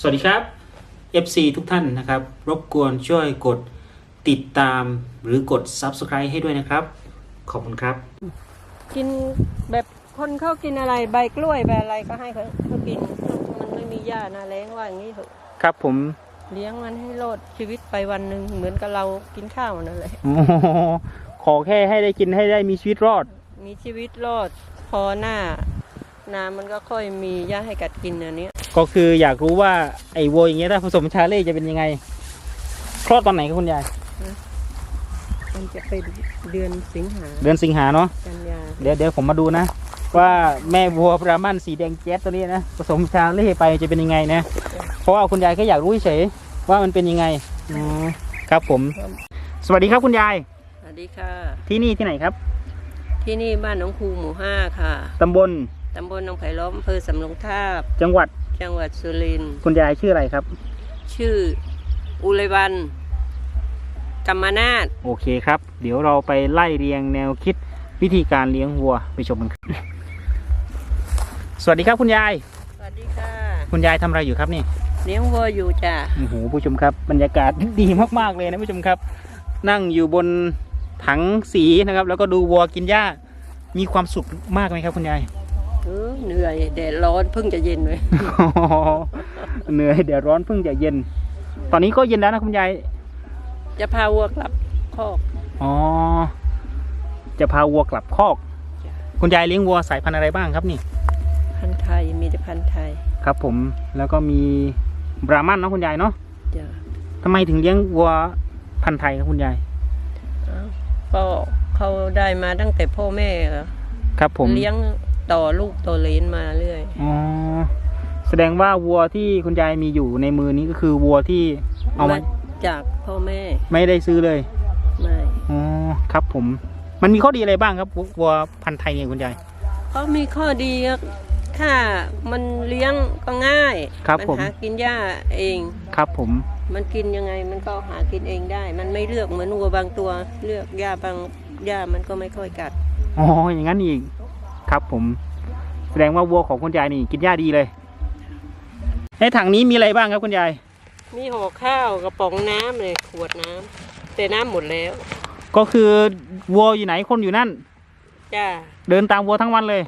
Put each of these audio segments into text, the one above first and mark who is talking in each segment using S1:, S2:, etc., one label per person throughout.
S1: สวัสดีครับ FC ทุกท่านนะครับ รบกวนช่วยกดติดตามหรือกด Subscribe ให้ด้วยนะครับ ขอบคุณครับ
S2: กินแบบคนเขากินอะไรใบกล้วยใบอะไรก็ให้เขาเขากิน มันไม่มีหญ้านาแรงว่าอย่างนี้เถอะ
S1: ครับผม
S2: เลี้ยงมันให้รอดชีวิตไปวันหนึ่งเหมือนกับเรากินข้าวนั่นแหละ
S1: โอ้โหขอแค่ให้ได้กินให้ได้มีชีวิตรอด
S2: มีชีวิตรอดพอหน้านามันก็ค่อยมีหญ้าให้กัดกินอันเนี้ย
S1: ก็คืออยากรู้ว่าไอ้วัวอย่างเงี้ยถ้าผสมชาเล่จะเป็นยังไง คลอดตอนไหนครับคุณยาย
S2: มันจะเป็นเดือนสิงหา
S1: เดือนสิงหาเนาะ
S2: กันยา
S1: เดี๋ยวเดี๋ยวผมมาดูนะ ว่าแม่วัวบรามันสีแดงแจ๊สตัวนี้นะผสมชาเล่ไปจะเป็นยังไงนะ เพราะว่าคุณยายแค่อยากรู้เฉยๆว่ามันเป็นยังไงอ๋อครับผม สวัสดีครับคุณยาย
S2: สวัสดีค่ะ
S1: ที่นี่ที่ไหนครับ
S2: ที่นี่บ้านหนองคูหมู่ห้าค่ะ
S1: ตำบล
S2: ตำบลหนองไผ่ล้อมอำเภอสำโรงทาบ
S1: จังหวัด
S2: จังหวัดสุรินทร์
S1: คุณยายชื่ออะไรครับ
S2: ชื่ออุไรวันกรรมนาศ
S1: โอเคครับ เดี๋ยวเราไปไล่เรียงแนวคิดวิธีการเลี้ยงวัวไปชมกันครับสวัสดีครับคุณยาย
S2: สวัสดีค่ะ
S1: คุณยายทำอะไรอยู่ครับนี่
S2: เลี้ยงวัวอยู่จ้ะ
S1: โอ้โหผู้ชมครับ บรรยากาศ ดีมากๆเลยนะผู้ชมครับ นั่งอยู่บนถังสีนะครับ แล้วก็ดูวัวกินหญ้ามีความสุขมากไหมครับคุณยาย
S2: เออเหนื่อยแดดร้อนเพิ่งจะเย็นเลย
S1: เหนื่อยเดี๋ยวร้อนเพิ่งจะเย็น ตอนนี้ก็เย็นแล้วนะคุณยาย
S2: จะพาวัวกลับคอก
S1: อ๋อ จะพาวัวกลับคอก
S2: จ้ะ
S1: คุณยายเลี้ยงวัวสายพันธุ์อะไรบ้างครับนี่
S2: พันธุ์ไทยมีแต่พันธุ์ไทย
S1: ครับผม แล้วก็มีบรามันเนาะคุณยายเนาะ
S2: จ้ะ
S1: ทำไมถึงเลี้ยงวัวพันธุ์ไทยครับคุณยาย
S2: เอ้าก็เขาได้มาตั้งแต่พ่อแม่เหรอ
S1: ครับผม
S2: เลี้ยง ต่อลูกต่อเหลนมาเรื่อย
S1: อ๋อแสดงว่าวัวที่คุณยายมีอยู่ในมือนี้ก็คือวัวที่เอามา
S2: จากพ่อแม่
S1: ไม่ได้ซื้อเลย
S2: ไม่
S1: อ๋อครับผม มันมีข้อดีอะไรบ้างครับวัวพันธุ์ไทยเนี่ยคุณยาย
S2: เขามีข้อดีก็ถ้ามันเลี้ยงก็ง่าย
S1: ครับ
S2: มั
S1: ผม
S2: หากินหญ้าเอง
S1: ครับผม
S2: มันกินยังไงมันก็หากินเองได้ มันไม่เลือกเหมือนวัวบางตัว เลือกหญ้าบางหญ้ามันก็ไม่ค่อยกัด
S1: อ๋ออย่างนั้นอีก ครับ ผม แสดงว่าวัวของคุณยายนี่ กินหญ้าดีเลย ในถังนี้มีอะไรบ้างครับคุณยาย
S2: มีห่อข้าวกระป๋องน้ำเลยขวดน้ำแต่น้ำหมดแล้ว
S1: ก็คือวัวอยู่ไหนคนอยู่นั่น
S2: จ้า
S1: เดินตามวัวทั้งวันเลย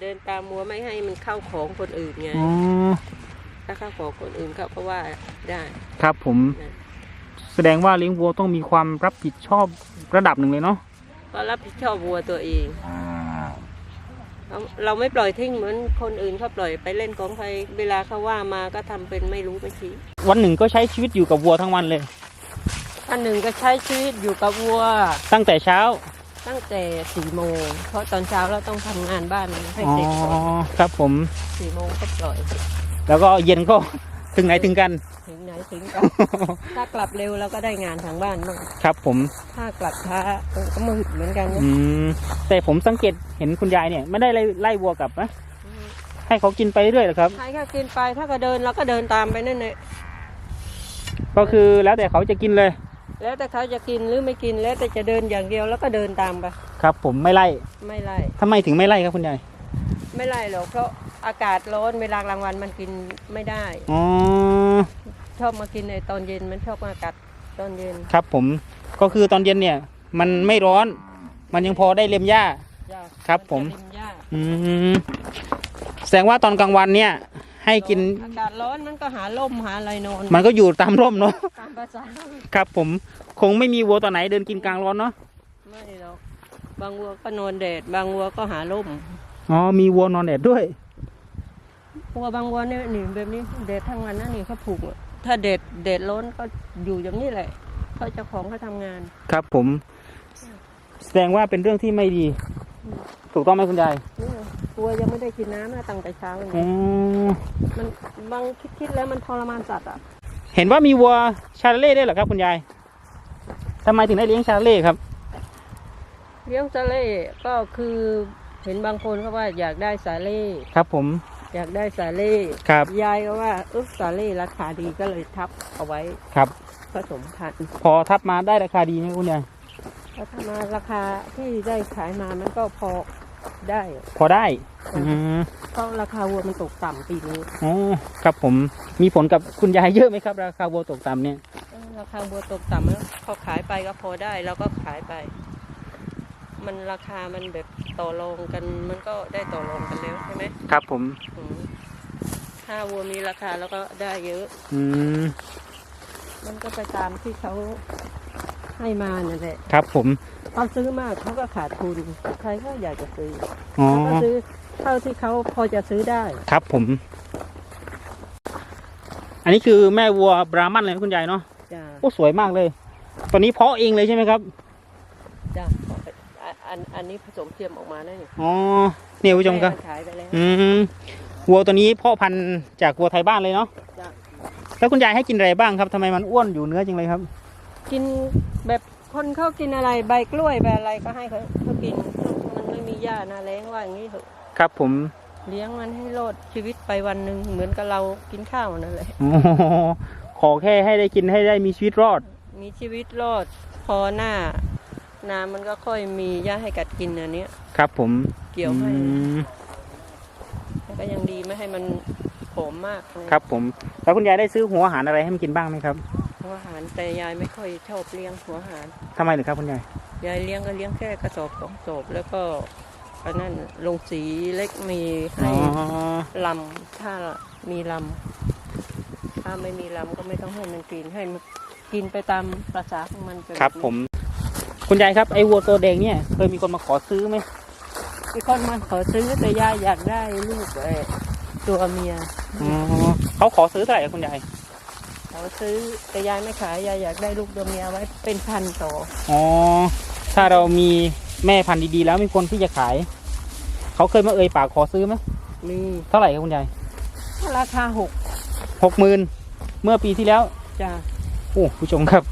S2: เดินตามวัวไม่ให้มันเข้าของคนอื่นไง
S1: อ๋อ
S2: ถ้าเข้าของคนอื่นเขาก็ว่าได้
S1: ครับผม
S2: นะ
S1: แสดงว่าเลี้ยงวัวต้องมีความรับผิดชอบระดับหนึ่งเลยเนาะ
S2: ก็รับผิดชอบวัวตัวเอง เราเราไม่ปล่อยทิ้งเหมือนคนอื่นเขาปล่อยไปเล่นของใครเวลาเขาว่ามาก็ทำเป็นไม่รู้ไม่ชี้
S1: วันหนึ่งก็ใช้ชีวิตอยู่กับวัวทั้งวันเลย
S2: อันหนึ่งก็ใช้ชีวิตอยู่กับวัว
S1: ตั้งแต่เช้า
S2: ตั้งแต่สี่โมงเพราะตอนเช้าเราต้องทำงานบ้านให้
S1: อ๋อ
S2: เสร็จก่อน
S1: ครับผม
S2: สี่โมงก็ปล่อย
S1: แล้วก็เย็นก็ ถึงไหนถึงกัน
S2: ถึงไหนถึงกัน ถ้ากลับเร็วเราก็ได้งานทางบ้านบ้าง
S1: ครับ ผมถ้
S2: ถ้ากลับช้าเออก็มืดเหมือนกันนะ
S1: อืมแต่ผมสังเกตเห็นคุณยายเนี่ย ไม่ได้ไล่ไล่วัวกลับนะให้เขากินไปเรื่อยๆเหรอครับ
S2: ใครก็กินไปถ้าก็เดินเราก็เดินตามไปนั่นแหละ
S1: ก็คือแล้วแต่เขาจะกินเลย
S2: แล้วแต่เขาจะกินหรือไม่กินแล้วแต่จะเดินอย่างเดียวแล้วก็เดินตามไป
S1: ครับ ผมไม่ไล่
S2: ไม่ไล่
S1: ทำไมถึงไม่ไล่ครับคุณยาย
S2: ไม่ไล่หรอกเพราะ อากาศร้อนเวลากลางวันมันกินไม่ได้
S1: อ๋อ
S2: ชอบมากินในตอนเย็นมันชอบมากัดตอนเย็น
S1: ครับผม ก็คือตอนเย็นเนี่ย มันไม่ร้อน มันยังพอได้เลียมหญ้า
S2: จ้ะ
S1: ครับผม
S2: นจะกินหญ้า
S1: อืมแสดงว่าตอนกลางวันเนี่ย ให้กิน
S2: อากาศร้อนมันก็หาล่มหาอะไรนอน
S1: มันก็อยู่ตามร่มเนาะ
S2: ตามภาษา
S1: ครับผม คงไม่มีวัวตัวไหนเดินกินกลางร้อนเนาะ
S2: ไม่หรอกบางวัวก็นอนแดด บางวัวก็หาล่ม
S1: อ๋อ มีวัวนอนแดดด้วย
S2: วัวบางวัวเนี่ยนี่แบบนี้แดดทั้งวันนะนี่เขาผูกอะถ้าแดดแดดร้อนก็อยู่อย่างนี้แหละเพราะเจ้าของเขาทำงาน
S1: ครับผม แสดงว่าเป็นเรื่องที่ไม่ดี
S2: อืม
S1: ถูกต้องไหมคุณยาย
S2: นี่วัวยังไม่ได้กินน้ำนะตั้งแต่เช้าเลย
S1: อ๋อ
S2: มันบางคิดคิดแล้วมันทรมานสัตว์อะ
S1: เห็นว่ามีวัวชาเล่ด้วยเหรอครับคุณยายทำไมถึงได้เลี้ยงชาเล่ครับ
S2: เลี้ยงสาเล่ก็คือเห็นบางคนเขาว่าอยากได้สาเล่
S1: ครับผม
S2: อยากได้สาเล่
S1: ครับ
S2: ยายก็ว่าเออสาเล่ราคาดีก็เลยทับเอาไว้
S1: ครับ
S2: ผสมพันธุ์
S1: พอทับมาได้ราคาดีไหมคุณยาย
S2: แล้วถ้ามาราคาที่ได้ขายมามันก็พอได้
S1: พอได้อืม
S2: เพราะราคาวัวมันตกต่ำปีนี้
S1: อ๋อครับผมมีผลกับคุณยายเยอะไหมครับ ราคาวัวตกต่ำเนี่ย
S2: เออราคาวัวตกต่ำแล้วพอขายไปก็พอได้เราก็ขายไป มันราคามันแบบต่อรองกันมันก็ได้ต่อรองกันแล้วใช่ไหม
S1: ครับผม
S2: อืมถ้าวัวมีราคาแล้วก็ได้เยอะ
S1: อืม
S2: มันก็ไปตามที่เขาให้มานั่นแหละ
S1: ครับผม
S2: เขาซื้อมากเขาก็ขาดทุนใครก็อยากจะซื้อ
S1: อ๋อ
S2: เขาก็ซื้อเท่าที่เขาพอจะซื้อได้
S1: ครับผม อันนี้คือแม่วัวบรามันเลยนะคุณยายเนาะ
S2: จ้า
S1: โอ้สวยมากเลย ตอนนี้เพาะเองเลยใช่ไหมครับ
S2: จ้า อันอันอันนี้ผสมเทียมออกมาได้นี่
S1: อ๋อเนี่ยคุณผู้ชมครับ
S2: แนขายไปแล้ว
S1: อืมวัวตัวนี้พ่อพันธุ์จากวัวไทยบ้านเลยเนาะ
S2: จ้า
S1: แล้วคุณยายให้กินอะไรบ้างครับทำไมมันอ้วนอยู่เนื้อจังเลยครับ
S2: กินแบบคนเขากินอะไรใบกล้วยใบอะไรก็ให้เขาเขากินมันไม่มีหญ้าหนาแรงว่าอย่างนี้เถอะ
S1: ครับผม
S2: เลี้ยงมันให้รอดชีวิตไปวันหนึ่งเหมือนกับเรากินข้าวนั่นแหละ
S1: โอ้โหขอแค่ให้ได้กินให้ได้มีชีวิตรอด
S2: มีชีวิตรอดพอหน้า นามันก็ค่อยมีหญ้าให้กัดกินอันเนี้ย
S1: ครับผม
S2: เกี่ยวให้
S1: อืม
S2: แต่ก็ยังดีไม่ให้มันผอมมากนะ
S1: ครับผม แล้วคุณยายได้ซื้อหัวอาหารอะไรให้มันกินบ้างไหมครับ
S2: หัวอาหารแต่ยายไม่ค่อยชอบเลี้ยงหัวอาหาร
S1: ทำไมหรือครับคุณยาย
S2: ยายเลี้ยงก็เลี้ยงแค่กระสอบสองกระสอบแล้วก็อันนั้นลงสีเล็กมี
S1: อ๋
S2: ให้
S1: อ
S2: ลำถ้ามีลำถ้าไม่มีลำก็ไม่ต้องให้มันกินให้มันกินไปตามภาษาของมันไป
S1: ครับผม คุณยายครับไอ้วัวตัวแดงเนี่ยเคยมีคนมาขอซื้อไหม
S2: มีคนมาขอซื้อแต่ยายอยากได้ลูกเอ่อตัวเมีย
S1: อ๋อเขาขอซื้อเท่าไหร่ครับคุณยาย
S2: ขอซื้อแต่ยายไม่ขายยายอยากได้ลูกตัวเมียไว้เป็นพันต่อ
S1: อ๋อถ้าเรามีแม่พันธุ์ดีๆแล้วมีคนที่จะขาย เขาเคยมาเอ่ยปากขอซื้อไหม
S2: มี
S1: เท่าไหร่ครับคุณยาย
S2: ราคาหก
S1: หกหมื่นเมื่อปีที่แล้ว
S2: จ้า
S1: โอ้ผู้ชมครับ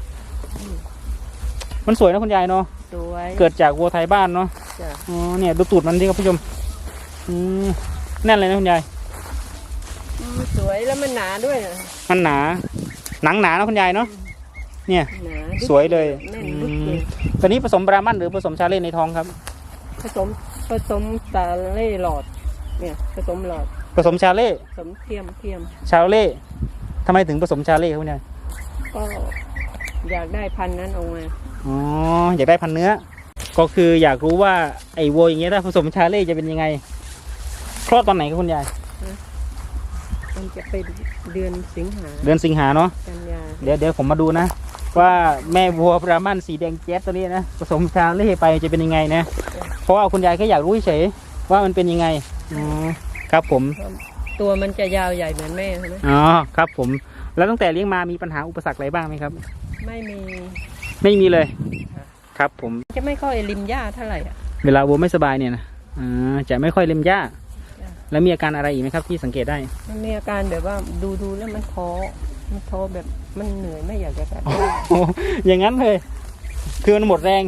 S1: มันสวยนะคุณยายเนาะ
S2: สวย
S1: เกิดจากวัวไทยบ้านเนาะ
S2: จ้า
S1: อ๋อเนี่ยดูตูดมันดิครับผู้ชมอืมแน่นเลยนะคุณยาย
S2: อืมสวยแล้วมันหนาด้วยนะ
S1: มันหนา หนังหนานะคุณยายเนาะเนี่ย
S2: หนา
S1: สวยเลย
S2: แน่น
S1: อื
S2: ลึกเล
S1: ม
S2: ย
S1: ตัวนี้ผสมบรามันหรือผสมชาเล่ในท้องครับ
S2: ผสมผสมสาเล่หลอด เนี่ยผสมหลอด
S1: ผสมชาเล่
S2: ผสมเทียมเทียม
S1: ชาเล่ทำไมถึงผสมชาเล่ครับคุณยาย
S2: ก็อยากได้พันธุ์นั้นออกมา
S1: อ๋ออยากได้พันเนื้อ ก็คืออยากรู้ว่าไอ้วัวอย่างเงี้ยถ้าผสมชาเล่จะเป็นยังไง คลอดตอนไหนครับคุณยาย
S2: มันจะเป็นเดือนสิงหา
S1: เดือนสิงหาเนาะ
S2: กันยา
S1: เดี๋ยวเดี๋ยวผมมาดูนะ ว่าแม่วัวบรามันสีแดงแจ๊ดตัวนี้นะผสมชาเล่ไปจะเป็นยังไงนะ เพราะว่าคุณยายแค่อยากรู้เฉยๆว่ามันเป็นยังไงอ๋อครับผม
S2: ตัวมันจะยาวใหญ่เหมือนแม่ใช่ไหม
S1: อ๋อครับผม แล้วตั้งแต่เลี้ยงมามีปัญหาอุปสรรคอะไรบ้างไหมครับ
S2: ไม่มี
S1: ไม่มีเลย ครับผม
S2: จะไม่ค่อยริมหญ้าเท่าไหร่อะ
S1: เวลาวัวไม่สบายเนี่ยนะอ่าจะไม่ค่อยเล็มหญ้า
S2: จ้ะ
S1: แล้วมีอาการอะไรอีกไหมครับที่สังเกตได้
S2: มันมีอาการแบบว่าดูดูแล้วมันท้อมันท้อแบบมันเหนื่อยไม่อยากจะกัด
S1: โอ้อย่างนั้นเลย คือมันหมดแรง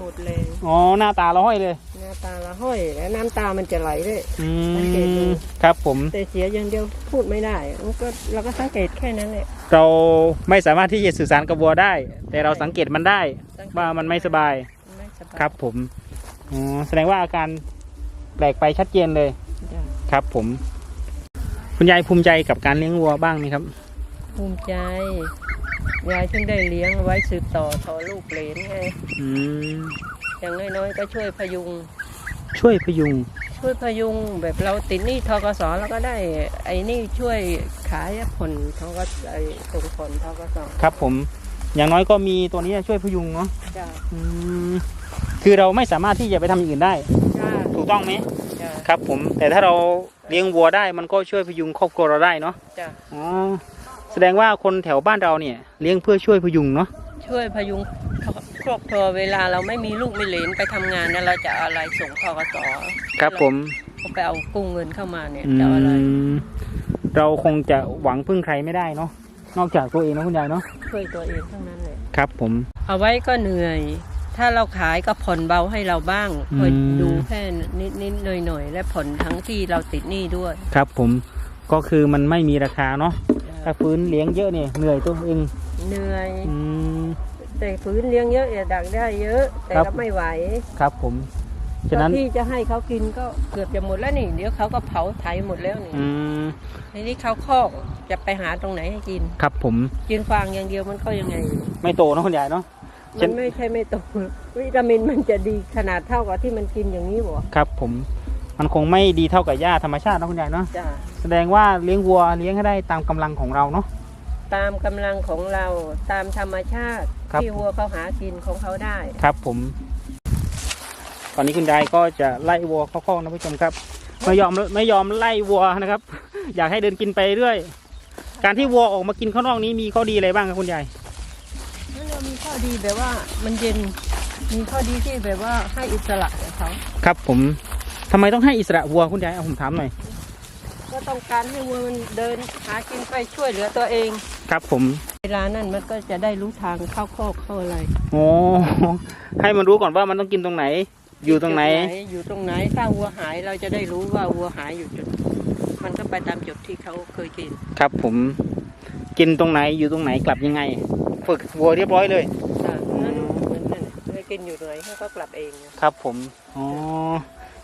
S2: หมดเลย
S1: อ๋อ หน้าตาเราห้อยเลย
S2: หน้าตาละห้อยแล้วน้ำตามันจะไหลด้วย
S1: อื
S2: สังเกตดู
S1: มครับผม
S2: แต่เสียอย่างเดียวพูดไม่ได้มันก็เราก็สังเกตแค่นั้นแหละ
S1: เราไม่สามารถที่จะสื่อสารกับวัวได้ แต่เราสังเกตมันได้
S2: สังเกต
S1: ว่ามันไม่สบาย
S2: ไม่สบาย
S1: ครับผมอ๋อแสดงว่าอาการแปลกไปชัดเจนเลย
S2: จ้ะ
S1: ครับ ผม คุณยายภูมิใจกับการเลี้ยงวัวบ้างไหมครับ
S2: ภูมิใจยายเพิ่งได้เลี้ยงไว้สืบต่อทอลูกเหลนไง
S1: อืม
S2: อย่างน้อยๆก็ช่วยพยุง
S1: ช่วยพยุง
S2: ช่วยพยุงแบบเราติดหนี้ทกสแล้วก็ได้ ไอ้นี่ช่วยขายผลทกสไอ้ส่งผลทกส
S1: ครับผม อย่างน้อยก็มีตัวนี้ช่วยพยุงเนาะ
S2: จ้า
S1: อืมคือเราไม่สามารถที่จะไปทำอย่างอื่นได้
S2: จ้า
S1: ถูกต้องไหม
S2: จ้า
S1: ครับ ผม แต่ถ้าเราเลี้ยงวัวได้มันก็ช่วยพยุงครอบครัวเราได้เนาะ
S2: จ้า
S1: อ๋อแสดงว่าคนแถวบ้านเราเนี่ย เลี้ยงเพื่อช่วยพยุงเนาะ
S2: ช่วยพยุง ครอบครัวเวลาเราไม่มีลูกไม่เหลนไปทำงานเนี่ยเราจะเอาอะไรส่งทกส
S1: ครับผม
S2: เขาไปเอากู้เงินเข้ามาเนี่ย
S1: อื
S2: จะเอาอะไร
S1: มเราคงจะหวังพึ่งใครไม่ได้เนาะนอกจากตัวเองนะคุณยายเนาะ
S2: ช่วยตัวเองทั้งนั้นเลย
S1: ครับ ผม
S2: เอาไว้ก็เหนื่อย ถ้าเราขายก็ผ่อนเบาให้เราบ้าง
S1: อืม
S2: คอยดูแค่นิดนิดหน่อยหน่อยๆ และผ่อนทั้งที่เราติดหนี้ด้วย
S1: ครับผมก็คือมันไม่มีราคาเนาะถ้าฟื้นเลี้ยงเยอะเนี่ยเหนื่อยตัวเอง
S2: เหนื่อย
S1: อืม
S2: แต่ฝืนเลี้ยงเยอะอย่าดักได้เยอะ แต่
S1: ครับ
S2: ก็ไม่ไหว
S1: ครับผมฉะนั้น
S2: ที่จะให้เขากินก็เกือบจะหมดแล้วนี่เดี๋ยวเขาก็เผาไถหมดแล้วนี่
S1: อืม
S2: ทีนี้เขาคอกจะไปหาตรงไหนให้กิน
S1: ครับผม
S2: กินฟางอย่างเดียวมันก็ยังไง
S1: ไม่โตเนอะคุณยายเนาะ ฉั
S2: มัน นไม่ใช่ไม่โตวิตามินมันจะดีขนาดเท่ากับที่มันกินอย่างนี้บ่
S1: ครับผมมันคงไม่ดีเท่ากับหญ้าธรรมชาติเนอะคุณยายเนาะ
S2: จ้ะ
S1: แสดงว่าเลี้ยงวัวเลี้ยงให้ได้ตามกำลังของเราเนาะ
S2: ตามกำลังของเราตามธรรมชาติ
S1: ครับ
S2: ที่วัวเขาหากินของเขาได้
S1: ครับผม ตอนนี้คุณยายก็จะไล่วัวเข้าคอกนะผู้ชมครับ ไม่ยอมไม่ยอมไล่วัวนะครับ อยากให้เดินกินไปเรื่อย การที่วัวออกมากินข้างนอกนี้มีข้อดีอะไรบ้างครับคุณยาย
S2: นั่นเรามีข้อดีแบบว่ามันเย็นมีข้อดีที่แบบว่าให้อิสระกับเขา
S1: ครับผมทำไมต้องให้อิสระวัวคุณยายเอาผมถามหน่อย
S2: ก็ต้องการให้วัวมันเดินหากินไปช่วยเหลือตัวเอง
S1: ครับผม
S2: เวลานั้นมันก็จะได้รู้ทางเข้าคอกเข้าอะไร
S1: โอ้ให้มันรู้ก่อนว่ามันต้องกินตรงไหน อยู่ตรงไหน
S2: จุดอยู่ตรงไหนถ้าวัวหายเราจะได้รู้ว่าวัวหายอยู่จุด มันก็ไปตามจุดที่เขาเคยกิน
S1: ครับผม กินตรงไหนอยู่ตรงไหนกลับยังไง ฝึกวัวเรียบร้อยเลย
S2: จ้ะนั่นเหมือนนั่นเคยกินอยู่ไหนเขาก็กลับเองนะครับ
S1: ผมอ๋อ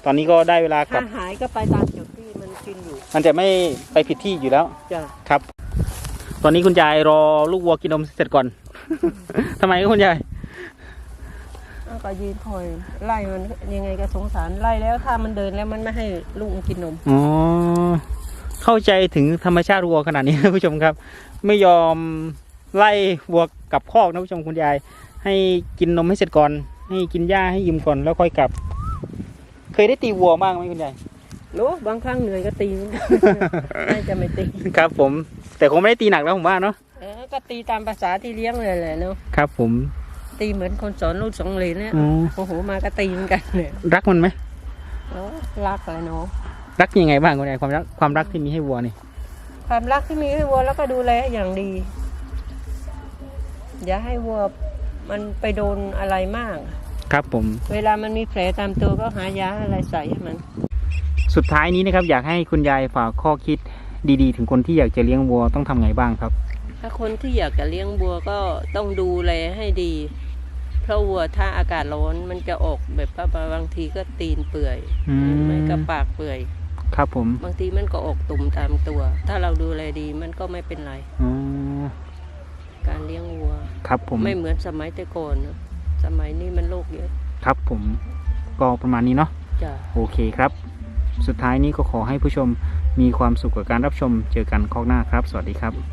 S1: ตอนนี้ก็ได้เวลากลั
S2: ถ้า
S1: บ
S2: หายก็ไปตามจุดที่มันกินอยู่
S1: มันจะไม่ไปผิดที่อยู่แล้ว
S2: จ้ะ
S1: ครับต อนนี้คุณยายรอลูกวัวกินนมเสร็จก่อน ทำไมครับคุณยาย
S2: แล้วก็ยืนคอยไล่มันยังไงก็สงสารไล่แล้วถ้ามันเดินแล้วมันไม่ให้ลูกมันกินนม
S1: อ๋อ เข้าใจถึงธรรมชาติวัวขนาดนี้นะผู้ชมครับ ไม่ยอมไล่วัวกลับคอกนะผู้ชมคุณยาย ให้กินนมให้เสร็จก่อน ให้กินหญ้าให้ยิ้มก่อนแล้วค่อยกลับ เคยได้ตีวัวบ้างไหมคุณยาย
S2: รู้บางครั้งเหนื่อยก็ตีเหมือนกันน่าจะไม่ตี
S1: ครับผม แต่คงไม่ได้ตีหนักแล้วผมว่าเนาะ
S2: เออก็ตีตามภาษาที่เลี้ยงเลยแหละเนาะ
S1: ครับผม
S2: ตีเหมือนคนสอนลูกสองเหลนเนี่ย
S1: อ๋อ
S2: โอ้โหมาก็ตีเหมือนกันเนี่ย
S1: รักมันไหม
S2: เออรักเลยเนาะ
S1: รักยังไงบ้างคุณยายความรักความรักที่มีให้วัวนี่
S2: ความรักที่มีให้วัวแล้วก็ดูแลอย่างดี อย่าให้วัวมันไปโดนอะไรมาก
S1: ครับผม
S2: เวลามันมีแผลตามตัวก็หายาอะไรใส่ให้มัน
S1: สุดท้ายนี้นะครับ อยากให้คุณยายฝากข้อคิดดีๆ ถึงคนที่อยากจะเลี้ยงวัวต้องทำไงบ้างครับ
S2: ถ้าคนที่อยากจะเลี้ยงวัวก็ต้องดูแลให้ดี เพราะวัวถ้าอากาศร้อนมันจะออกแบบว่าบางทีก็ตีนเปื่อย
S1: อืม
S2: ไม่ก็ปากเปื่อย
S1: ครับผม
S2: บางทีมันก็ออกตุ่มตามตัว ถ้าเราดูแลดีมันก็ไม่เป็นไร
S1: อ๋อ
S2: การเลี้ยงวัว
S1: ครับผม
S2: ไม่เหมือนสมัยแต่ก่อนนะสมัยนี้มันโรคเยอะ
S1: ครับผม ก็ประมาณนี้เนาะ
S2: จ้ะ
S1: โอเคครับ สุดท้ายนี้ก็ขอให้ผู้ชมมีความสุขกับการรับชม เจอกันข้างหน้าครับ สวัสดีครับ